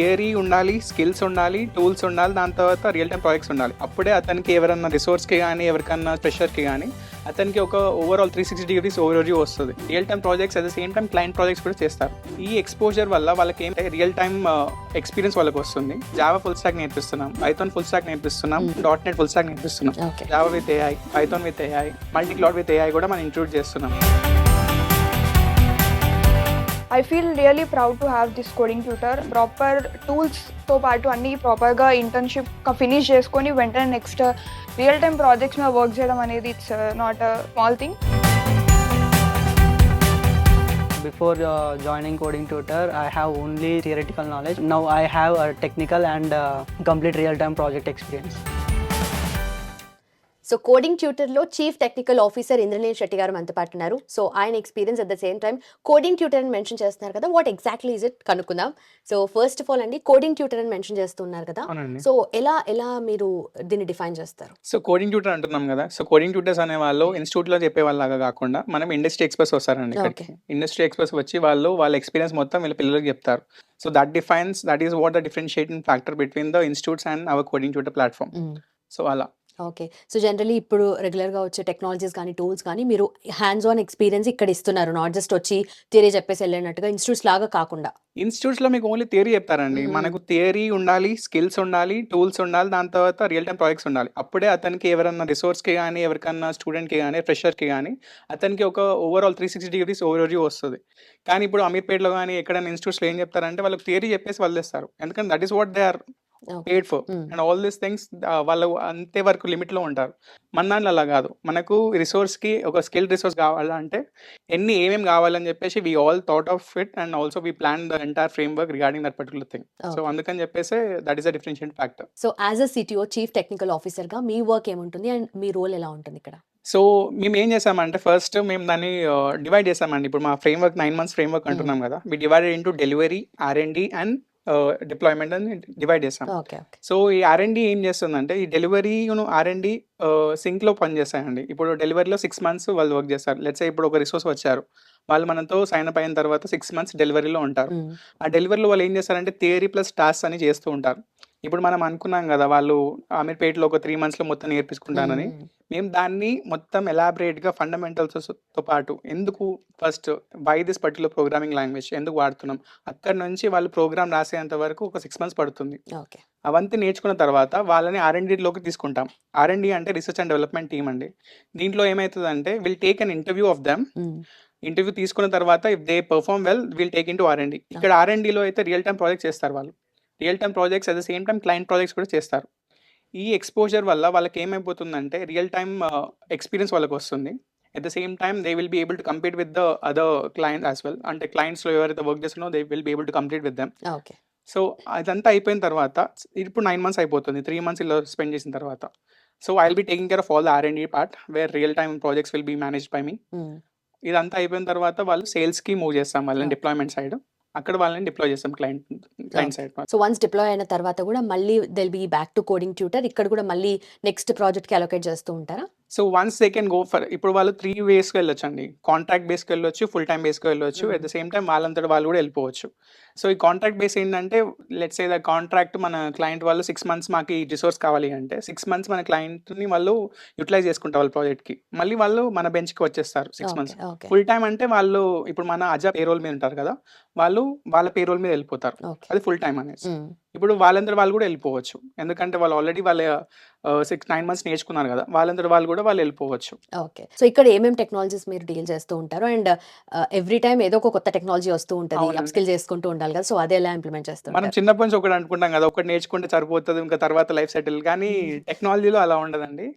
Theory ఉండాలి skills ఉండాలి tools ఉండాలి దాని తర్వాత రియల్ టైం ప్రాజెక్ట్స్ ఉండాలి. అప్పుడే అతనికి ఎవరన్నా రిసోర్స్కి కానీ ఎవరికన్నా ప్రెషర్కి కానీ అతనికి ఒక overall three sixty degrees over వస్తుంది. Real time projects at the same time client projects కూడా చేస్తారు. ఈ ఎక్స్పోజర్ వల్ల వాళ్ళకి ఏం రియల్ టైం ఎక్స్పీరియన్స్ వాళ్ళకి వస్తుంది. జావా ఫుల్ స్టాక్ నేర్పిస్తున్నాం. పైథాన్ ఫుల్ స్టాక్ నేర్పిస్తున్నాం. Dot net full stack నేర్పిస్తున్నాం. Java with AI Python with AI multi cloud with AI కూడా మనం ఇంక్లూడ్ చేస్తున్నాం. I feel really proud to have this Coding Tutor proper టూల్స్తో పాటు అన్ని ప్రాపర్గా internship finish చేసుకొని వెంటనే నెక్స్ట్ రియల్ టైం ప్రాజెక్ట్స్ మీద work చేయడం అనేది it's not a small thing Before uh, joining coding tutor, I have only theoretical knowledge. Now I have a technical and uh, complete real-time project experience. So Coding ట్యూటర్లో chief technical officer Indraneel Shetty garu మనతో పాటు ఉన్నారు. So ఆయన experience at the same time Coding Tutor అని mention చేస్తున్నారు కదా. What exactly is it కనుక్కుందాం. So first of all అండి coding tutor అని మెన్షన్ చేస్తున్నారు కదా. సో ఎలా ఎలా మీరు దీన్ని డిఫైన్ చేస్తారు? సో కోడింగ్ ట్యూటర్ అంటున్నాం కదా. సో కోడింగ్ ట్యూటర్స్ అనే వాళ్ళు ఇన్స్టిట్యూట్లో చెప్పే వాళ్ళలాగా కాకుండా మనం ఇండస్ట్రీ ఎక్స్పర్ట్స్ వస్తారండి ఇండస్ట్రీ ఎక్స్పర్ట్స్ వచ్చి వాళ్ళు వాళ్ళ ఎక్స్పీరియన్స్ మొత్తం వీళ్ళ పిల్లలకి చెప్తారు. So that defines that is what the differentiating factor between the institutes and our Coding Tutor platform so అలా. ఓకే. సో జనరలీ ఇప్పుడు రెగ్యులర్గా వచ్చే టెక్నాలజీస్ కానీ టూల్స్ కానీ మీరు హ్యాండ్స్ ఆన్ ఎక్స్పీరియన్స్ ఇక్కడ ఇస్తున్నారు. నాట్ జస్ట్ వచ్చి థియరీ చెప్పేసి వెళ్ళినట్టుగా ఇన్స్టిట్యూట్స్ లాగా కాకుండా. ఇన్స్టిట్యూట్స్లో మీకు ఓన్లీ థియరీ చెప్తారండి. మనకు థియరీ ఉండాలి స్కిల్స్ ఉండాలి టూల్స్ ఉండాలి దాని తర్వాత రియల్ టైం ప్రాజెక్ట్స్ ఉండాలి. అప్పుడే అతనికి ఎవరన్నా రిసోర్స్కి కానీ ఎవరికన్నా స్టూడెంట్కి కానీ ఫ్రెషర్కి కానీ అతనికి ఒక overall three sixty degrees over వస్తుంది. కానీ ఇప్పుడు అమీర్పేటలో కానీ ఎక్కడైనా ఇన్స్టిట్యూట్స్లో ఏం చెప్తారంటే వాళ్ళకి థియరీ చెప్పేసి వదిలేస్తారు. ఎందుకంటే that is what they are paid for. And all these things వాళ్ళు అంతే వరకు లిమిట్లో ఉంటారు. మన దాంట్లో అలా కాదు. మనకు రిసోర్స్కి ఒక స్కిల్ రిసోర్స్ కావాలంటే ఎన్ని ఏమేమి కావాలని చెప్పేసి we all thought of it and also we plan the entire framework regarding that particular thing so. అందుకని చెప్పేసి that is a differentiate factor so as a CTO chief technical ఆఫీసర్గా మీ వర్క్ ఏముంటుంది అండ్ మీ రోల్ ఎలా ఉంటుంది ఇక్కడ? So మేము ఏం చేసామంటే ఫస్ట్ మేము దాన్ని డివైడ్ చేసామండి ఇప్పుడు మా framework nine months framework అంటున్నాం కదా. We divided into delivery R and D and deployment అని డివైడ్ చేసాం ఓకే ఓకే. సో ఈ ఆర్ఎండి ఏం చేస్తుందంటే ఈ డెలివరీ ఆర్ఎండి సింక్లో పనిచేస్తాయండి. ఇప్పుడు డెలివరీలో సిక్స్ మంత్స్ వాళ్ళు వర్క్ చేస్తారు. లెట్స్ ఇప్పుడు ఒక రిసోర్స్ వచ్చారు. వాళ్ళు మనతో సైన్ అప్ అయిన తర్వాత సిక్స్ మంత్స్ డెలివరీలో ఉంటారు. ఆ డెలివరీలో వాళ్ళు ఏం చేస్తారంటే థియరీ ప్లస్ టాస్క్ అని చేస్తూ ఉంటారు. ఇప్పుడు మనం అనుకున్నాం కదా వాళ్ళు అమీర్పేటలో ఒక త్రీ మంత్స్లో మొత్తం నేర్పించుకుంటానని. మేము. దాన్ని మొత్తం ఎలాబరేట్గా ఫండమెంటల్స్తో పాటు ఎందుకు first by this particular programming language ఎందుకు వాడుతున్నాం? అక్కడ నుంచి వాళ్ళు ప్రోగ్రామ్ రాసేంత వరకు ఒక సిక్స్ మంత్స్ పడుతుంది. అవంతా నేర్చుకున్న తర్వాత వాళ్ళని ఆర్ఎండిలోకి తీసుకుంటాం. ఆర్ఎండి అంటే రీసెర్చ్ అండ్ డెవలప్మెంట్ టీమ్ అండి. దీంట్లో ఏమవుతుందంటే will take an interview of them interview తీసుకున్న తర్వాత if they perform well will take into R and D ఇక్కడ ఆర్ఎండిలో అయితే రియల్ టైం ప్రాజెక్ట్స్ చేస్తారు వాళ్ళు. Real time projects at the same time client projects కూడా చేస్తారు. ఈ ఎక్స్పోజర్ వల్ల వాళ్ళకి ఏమైపోతుందంటే రియల్ టైం ఎక్స్పీరియన్స్ వాళ్ళకి వస్తుంది. At the same time they will be able to complete with the other client as well అంటే క్లయింట్స్లో ఎవరైతే వర్క్ చేస్తున్నారో they will be able to complete with them okay so అదంతా అయిపోయిన తర్వాత ఇప్పుడు నైన్ మంత్స్ అయిపోతుంది. త్రీ మంత్స్ ఇలా స్పెండ్ చేసిన తర్వాత. So I will be taking care of all the R and part where real time projects will be managed by me ఇదంతా అయిపోయిన తర్వాత వాళ్ళు సేల్స్కి మూవ్ చేస్తాం వాళ్ళని. డిప్లాయ్మెంట్ సైడ్ అక్కడ వాళ్ళని డిప్లాయ్ చేస్తాం client client side so once deploy అయిన తర్వాత కూడా మళ్ళీ they'll be back to Coding Tutor ఇక్కడ కూడా మళ్ళీ నెక్స్ట్ ప్రాజెక్ట్కి అలొకేట్ చేస్తూ ఉంటారా? So once they can go for ఇప్పుడు వాళ్ళు త్రీ వేస్కి వెళ్ళొచ్చు అండి కాంట్రాక్ట్ బేస్కి వెళ్ళొచ్చు ఫుల్ టైం బేస్కి వెళ్ళొచ్చు. అట్ ద సేమ్ టైం వాళ్ళంతటి వాళ్ళు కూడా వెళ్ళిపోవచ్చు. సో ఈ కాంట్రాక్ట్ బేస్ ఏంటంటే లెట్స్ ఏ ద కాంట్రాక్ట్ మన క్లయింట్ వాళ్ళు సిక్స్ మంత్స్ మాకు ఈ రిసోర్స్ కావాలి అంటే సిక్స్ మంత్స్ మన క్లయింట్ని వాళ్ళు యూటిలైజ్ చేసుకుంటారు వాళ్ళ ప్రాజెక్ట్కి మళ్ళీ వాళ్ళు మన బెంచ్కి వచ్చేస్తారు సిక్స్ మంత్స్ ఫుల్ టైం అంటే వాళ్ళు ఇప్పుడు మన అజా పేరోల్ మీద ఉంటారు కదా వాళ్ళు వాళ్ళ పేరోల్ మీద వెళ్ళిపోతారు. అది ఫుల్ టైం అనేసి. ఇప్పుడు వాళ్ళందరూ వాళ్ళు కూడా వెళ్ళిపోవచ్చు. ఎందుకంటే వాళ్ళు ఆల్రెడీ వాళ్ళ సిక్స్ నైన్ మంత్స్ నేర్చుకున్నారు కదా వాళ్ళందరూ వాళ్ళు కూడా వాళ్ళు వెళ్ళిపోవచ్చు. ఓకే. సో ఇక్కడ ఏమేమి టెక్నాలజీస్ మీరు డీల్ చేస్తూ ఉంటారు? అండ్ ఎవ్రీ టైం ఏదో ఒక కొత్త టెక్నాలజీ వస్తూ ఉంటుంది స్కిల్ చేసుకుంటూ ఉండాలి కదా సో అదే ఎలా ఇంప్లిమెంట్ మనం చేస్తుంటారు చిన్నప్పటి నుంచి ఒకటి అనుకుంటాం కదా ఒకటి నేర్చుకుంటే సరిపోతుంది ఇంకా తర్వాత లైఫ్ సెటిల్ కానీ టెక్నాలజీలో అలా ఉండదండి.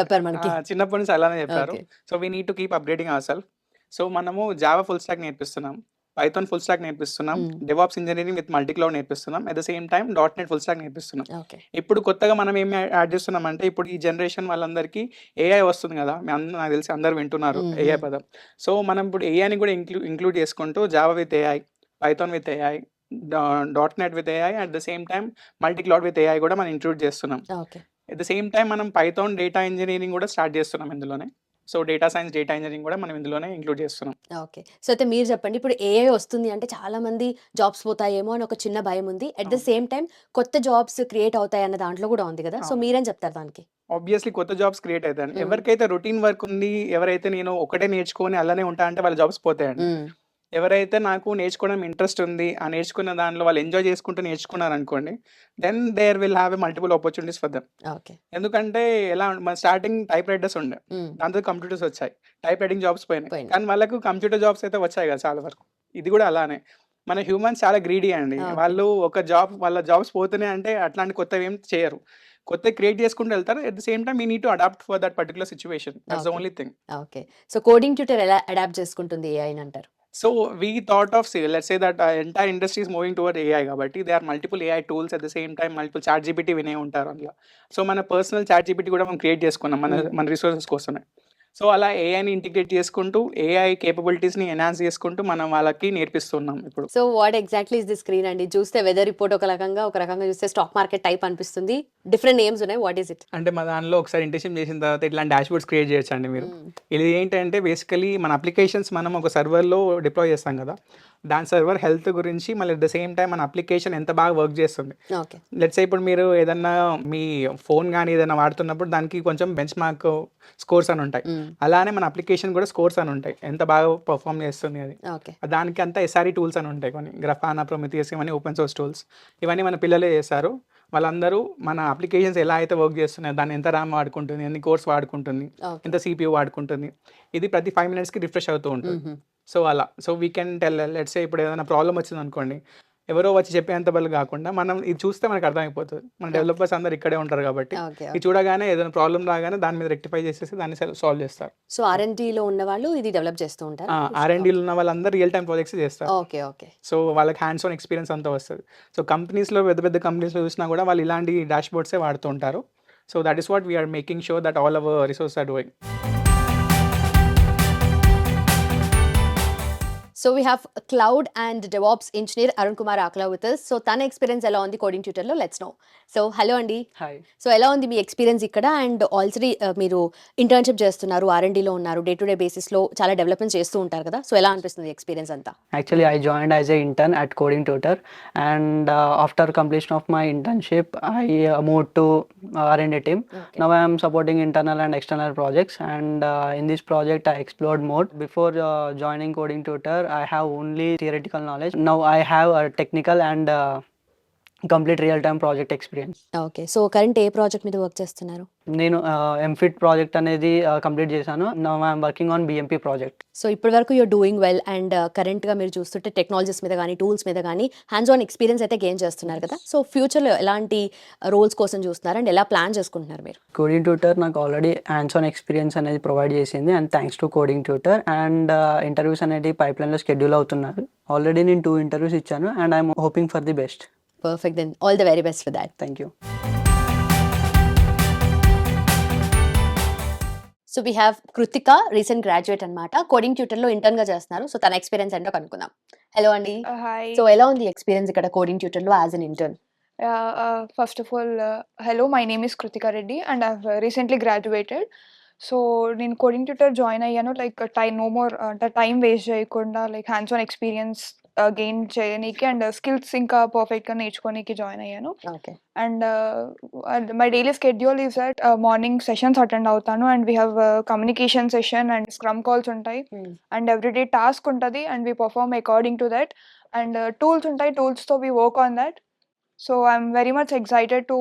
చెప్పారు మనకి. చిన్నప్పటి నుంచి అలానే చెప్పారు. So we need to keep updating our self so మనము జావా ఫుల్ స్టాక్ నేర్పిస్తున్నాం. Python full stack నేర్పిస్తున్నాం. DevOps engineering with multi cloud నేర్పిస్తున్నాం. At the same time dot net full stack నేర్పిస్తున్నాం. ఇప్పుడు కొత్తగా మనం ఏం యాడ్ చేస్తున్నాం అంటే ఇప్పుడు ఈ జనరేషన్ వాళ్ళందరికీ ఏఐ వస్తుంది కదా. నాకు తెలిసి అందరు వింటున్నారు. ఏఐ పదం. సో మనం ఇప్పుడు ఏఐని కూడా ఇంక్లూ ఇంక్లూడ్ చేసుకుంటూ Java with AI Python with AI dot net with AI at the same time multi cloud with AI కూడా మనం ఇంక్లూడ్ చేస్తున్నాం. అట్ ద సేమ్ టైం మనం పైథాన్ డేటా ఇంజనీరింగ్ కూడా స్టార్ట్ చేస్తున్నాం ఇందులోనే. So data science data engineering కూడా మనం ఇందులోనే ఇంక్లూడ్ చేస్తున్నాం ఓకే సో అయితే మీరు చెప్పండి ఇప్పుడు ఏఐ వస్తుంది అంటే చాలా మంది జాబ్స్ పోతాయేమో అని ఒక చిన్న భయం ఉంది అట్ ద. సేమ్ టైం కొత్త జాబ్స్ క్రియేట్ అవుతాయి అన్న దాంట్లో కూడా ఉంది కదా సో. మీరేం చెప్తారు దానికి ఆబ్వియస్లీ కొత్త జాబ్స్ క్రియేట్ అవుతాయండి Mm. ఎవరికైతే రొటీన్ వర్క్ ఉంది ఎవరైతే నేను ఒకటే నేర్చుకొని అలానే ఉంటా అంటే వాళ్ళ జాబ్స్ పోతాయండి. ఎవరైతే నాకు నేర్చుకోవడం ఇంట్రెస్ట్ ఉంది ఆ నేర్చుకున్న దానిలో వాళ్ళు ఎంజాయ్ చేసుకుంటూ నేర్చుకున్నారు అనుకోండి then there will have a multiple opportunities for them okay. ఎందుకంటే ఎలా మన స్టార్టింగ్ టైప్ రైటర్స్ ఉండే. దాంతో కంప్యూటర్స్ వచ్చాయి టైప్ రైటింగ్ జాబ్స్ పోయినాయి. కానీ వాళ్ళకు కంప్యూటర్ జాబ్స్ అయితే వచ్చాయి కదా చాలా వరకు. ఇది కూడా అలానే. మన హ్యూమన్స్ చాలా గ్రీడీ అండి. వాళ్ళు ఒక జాబ్ వాళ్ళ జాబ్స్ పోతున్నాయి అంటే అట్లాంటి కొత్తవి ఏం చేయరు. కొత్త క్రియేట్ చేసుకుంటూ వెళ్తారు. At the same time me need to adapt for that particular situation that's. Only thing okay. So Coding Tutor ఎలా అడాప్ట్ చేసుకుంటుంది ఏఐ అంటారు? So we thought of let's say that entire industry is moving toward AI కాబట్టి they are multiple AI tools at the same time multiple ChatGPT వినే ఉంటారు అందులో so మన personal chat GPT కూడా మనం క్రియేట్ చేసుకున్నాం మన Mm. మన రిసోర్సెస్ కోసమే సో అలా ఏఐని ఇంటిగ్రేట్ చేసుకుంటూ ఏఐ కేపబిలిటీస్ని ఎన్హాన్స్ చేసుకుంటూ మనం వాళ్ళకి నేర్పిస్తున్నాం ఇప్పుడు. So what exactly is the screen అండి? చూస్తే వెదర్ రిపోర్ట్ ఒక రకంగా ఒక రకంగా చూస్తే స్టాక్ మార్కెట్ టైప్ అనిపిస్తుంది. డిఫరెంట్ నేమ్స్ ఉన్నాయి. వాట్ ఈస్ ఇట్ అంటే మా దానిలో ఒకసారి ఇంటర్న్షిప్ చేసిన తర్వాత ఇట్లాంటి డాష్ బోర్డ్స్ క్రియేట్ చేయొచ్చండి మీరు. ఇది ఏంటంటే బేసికలీ మన అప్లికేషన్స్ మనం ఒక సర్వర్లో డిప్లాయ్ చేస్తాం కదా. దాని సర్వర్ హెల్త్ గురించి మళ్ళీ అట్ ద సేమ్ టైం మన అప్లికేషన్ ఎంత బాగా వర్క్ చేస్తుంది. లెట్స్ ఇప్పుడు మీరు ఏదన్నా మీ ఫోన్ కానీ ఏదైనా వాడుతున్నప్పుడు దానికి కొంచెం బెంచ్ మార్క్ స్కోర్స్ అని ఉంటాయి. అలానే మన అప్లికేషన్ కూడా స్కోర్స్ అని ఉంటాయి. ఎంత బాగా పర్ఫామ్ చేస్తుంది అది. దానికి అంతా ఎస్ఆర్ఈ టూల్స్ అని ఉంటాయి కొన్ని. గ్రఫానా ప్రొమిథియస్ ఇవన్నీ ఓపెన్ సోర్స్ టూల్స్ ఇవన్నీ మన పిల్లలే చేస్తారు. వాళ్ళందరూ మన అప్లికేషన్స్ ఎలా అయితే వర్క్ చేస్తున్నాయో దాన్ని ఎంత ర్యామ్ వాడుకుంటుంది ఎన్ని కోర్స్ వాడుకుంటుంది ఎంత సిపియూ వాడుకుంటుంది. ఇది ప్రతి ఫైవ్ మినిట్స్కి రిఫ్రెష్ అవుతూ ఉంటుంది. సో అలా. So we can tell let's ఇప్పుడు ఏదైనా ప్రాబ్లం వచ్చింది అనుకోండి ఎవరో వచ్చి చెప్పేంత బదులు కాకుండా మనం ఇది చూస్తే మనకు అర్థమైపోతుంది. మన డెవలపర్స్ అందరు ఇక్కడే ఉంటారు కాబట్టి ఇది చూడగానే ఏదైనా ప్రాబ్లం రాగానే దాని మీద రెక్టిఫై చేసేసి దాన్ని సాల్వ్ చేస్తారు. సో లో ఉన్న వాళ్ళు ఇది డెవలప్ చేస్తూ ఉంటారు? ఆర్ఎండీలో ఉన్న వాళ్ళందరూ రియల్ టైం ప్రాజెక్ట్స్ చేస్తారు. ఓకే ఓకే సో వాళ్ళకి హ్యాండ్స్ ఆన్ ఎక్స్పీరియన్స్ అంతా వస్తుంది. సో కంపెనీస్లో పెద్ద పెద్ద కంపెనీస్లో చూసినా కూడా వాళ్ళు ఇలాంటి డాష్ బోర్డ్సే వాడుతూ ఉంటారు. So that is what we're making sure that all our resource are doing so we have cloud and DevOps engineer Arun Kumar ఆక్లా with so తన ఎక్స్పీరియన్స్ ఎలా ఉంది కోడింగ్ ట్యూటర్లో లెట్స్ నో సో హలో అండి. So ఎలా ఉంది మీ experience ఇక్కడ? And already uh, మీరు ఇంటర్న్షిప్ చేస్తున్నారు ఆర్ అండ్లో ఉన్నారు డే టు డే బేసిస్లో చాలా డెవలప్మెంట్ చేస్తూ ఉంటారు కదా? సో ఎలా అనిపిస్తుంది ఎక్స్పీరియన్స్ అంతా? Actually I join as a intern at Coding Tutor and after completion of my internship I moved to R and team now I'm supporting internal and external projects and in this project I explored more before joining Coding Tutor uh, I have only theoretical knowledge. Now I have a technical and uh, complete real-time project experience. Okay. So current a project మీద work చేస్తున్నారు? నేను ఎంఫిట్ project అనేది complete చేశాను. Now I'm working on BMP project so ఇప్పటి వరకు you're doing well and కరెంట్గా మీరు చూస్తుంటే టెక్నాలజీస్ మీద కానీ టూల్స్ మీద కానీ హ్యాండ్స్ ఆన్ ఎక్స్పీరియన్స్ అయితే గెయిన్ చేస్తున్నారు కదా? సో ఫ్యూచర్లో ఎలాంటి రోల్స్ కోసం చూస్తున్నారు అండ్ ఎలా ప్లాన్ చేసుకుంటున్నారు మీరు? కోడింగ్ ట్యూటర్ నాకు ఆల్రెడీ హ్యాండ్స్ ఆన్ ఎక్స్పీరియన్స్ అనేది ప్రొవైడ్ చేసింది and thanks to Coding Tutor and interviews అనేది పైప్ లైన్లో షెడ్యూల్ అవుతున్నారు. ఆల్రెడీ నేను టూ ఇంటర్వ్యూస్ ఇచ్చాను and I'm hoping for the best perfect then all the very best for that thank you so we have Kritika recent graduate అనమాట Coding ట్యూటర్లో ఇంటర్న్గా చేస్తున్నారు. So తన ఎక్స్పీరియన్స్ ఏంటో కనుక్కుందాం. హలో అండి హాయ్ సో ఎలా ఉంది ఎక్స్పీరియన్స్ ఇక్కడ coding ట్యూటర్లో as an intern first of all hello my name is Kritika Reddy and I recently graduated so నేను కోడింగ్ ట్యూటర్ జాయిన్ అయ్యాను. లైక్ టైం నో మోర్ అంటే టైం వేస్ట్ చేయకుండా like hands on experience gain చేయనీకి and skills ఇంకా పర్ఫెక్ట్గా నేర్చుకోనీకి join అయ్యాను. And my daily schedule is that morning sessions attend అవుతాను. And we have communication session and scrum calls ఉంటాయి. And everyday task ఉంటుంది and we perform according to that and tools ఉంటాయి. టూల్స్తో we work on that so I'm very much excited to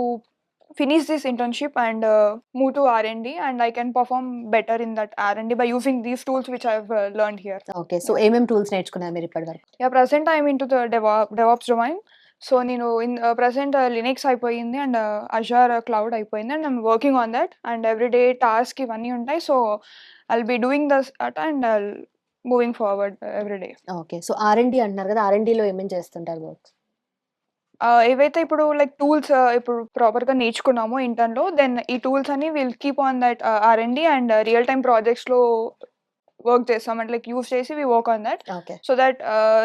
finish this internship and uh, move to R&D and I can perform better in that R&D by using these tools which I've uh, learned here. Okay so ఏమేమి tools నేర్చుకున్నారు మీరు ఇప్పటి వరకు Yeah, present I'm into the DevOps, DevOps domain. So నేను in present Linux అయిపోయింది and Azure cloud అయిపోయింది and I'm working on that and everyday task ఇవన్నీ ఉంటాయి so I'll be doing this at and moving forward everyday okay so R and D అంటున్నారు కదా ఆర్ఎండిలో ఏమేమి చేస్తుంటారు work ఏవైతే ఇప్పుడు లైక్ టూల్స్ ఇప్పుడు ప్రాపర్గా నేర్చుకున్నామో ఇంటర్న్లో దెన్ ఈ టూల్స్ అని will keep on that R and and real time ప్రాజెక్ట్స్లో work చేస్తాం. అంటే లైక్ యూస్ చేసి we work on that so that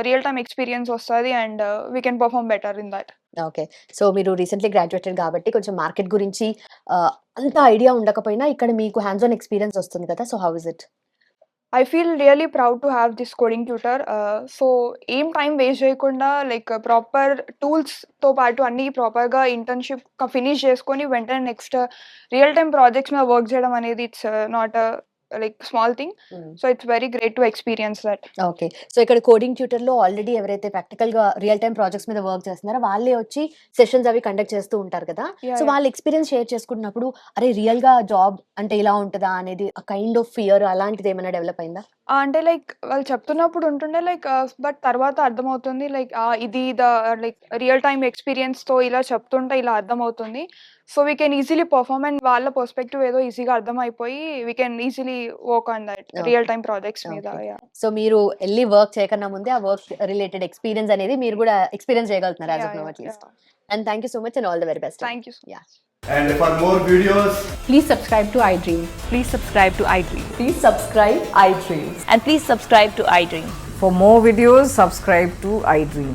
real time experience వస్తుంది and we can perform better in that okay so మీరు recently graduated కాబట్టి కొంచెం market గురించి అంత idea ఉండకపోయినా ఇక్కడ మీకు హ్యాండ్స్ ఆన్ ఎక్స్పీరియన్స్ వస్తుంది కదా. So how is it I feel really proud to have this coding tutor so ఏం టైం వేస్ట్ చేయకుండా లైక్ ప్రాపర్ టూల్స్తో పాటు అన్ని ప్రాపర్గా ఇంటర్న్షిప్ ఫినిష్ చేసుకొని వెంటనే నెక్స్ట్ రియల్ టైమ్ ప్రాజెక్ట్స్ మీద వర్క్ చేయడం అనేది it's not like small thing so it's very great to experience that okay so ఇక్కడ కోడింగ్ ట్యూటర్లో ఆల్రెడీ ఎవరైతే ప్రాక్టికల్గా రియల్ టైమ్ ప్రాజెక్ట్స్ మీద వర్క్ చేస్తున్నారో వాళ్ళే వచ్చి సెషన్స్ అవి కండక్ట్ చేస్తూ ఉంటారు కదా? సో వాళ్ళ ఎక్స్పీరియన్స్ షేర్ చేసుకుంటున్నప్పుడు అరే రియల్గా జాబ్ అంటే ఇలా ఉంటుందా అనేది కైండ్ ఆఫ్ ఫియర్ అలాంటిది ఏమైనా డెవలప్ అయిందా? అంటే లైక్ వాళ్ళు చెప్తున్నప్పుడు ఉంటుండే లైక్ బట్ తర్వాత అర్థమవుతుంది లైక్ ఇది ద లైక్ రియల్ టైమ్ ఎక్స్పీరియన్స్తో ఇలా చెప్తుంటే ఇలా అర్థమవుతుంది. So we can easily perform and వాళ్ళ పర్స్పెక్టివ్ ఏదో ఈజీగా అర్థం అయిపోయి we can easily work on that real time projects మీద సో మీరు వెళ్ళి వర్క్ చేయకుండా ముందే ఆ వర్క్ రిలేటెడ్ ఎక్స్పీరియన్స్ అనేది మీరు కూడా ఎక్స్పీరియన్స్ చేయగలుగుతున్నారు and thank you so much and all the very best thank you And for more videos, please subscribe to iDream. Please subscribe to iDream. Please subscribe iDream. And please subscribe to iDream. For more videos, subscribe to iDream.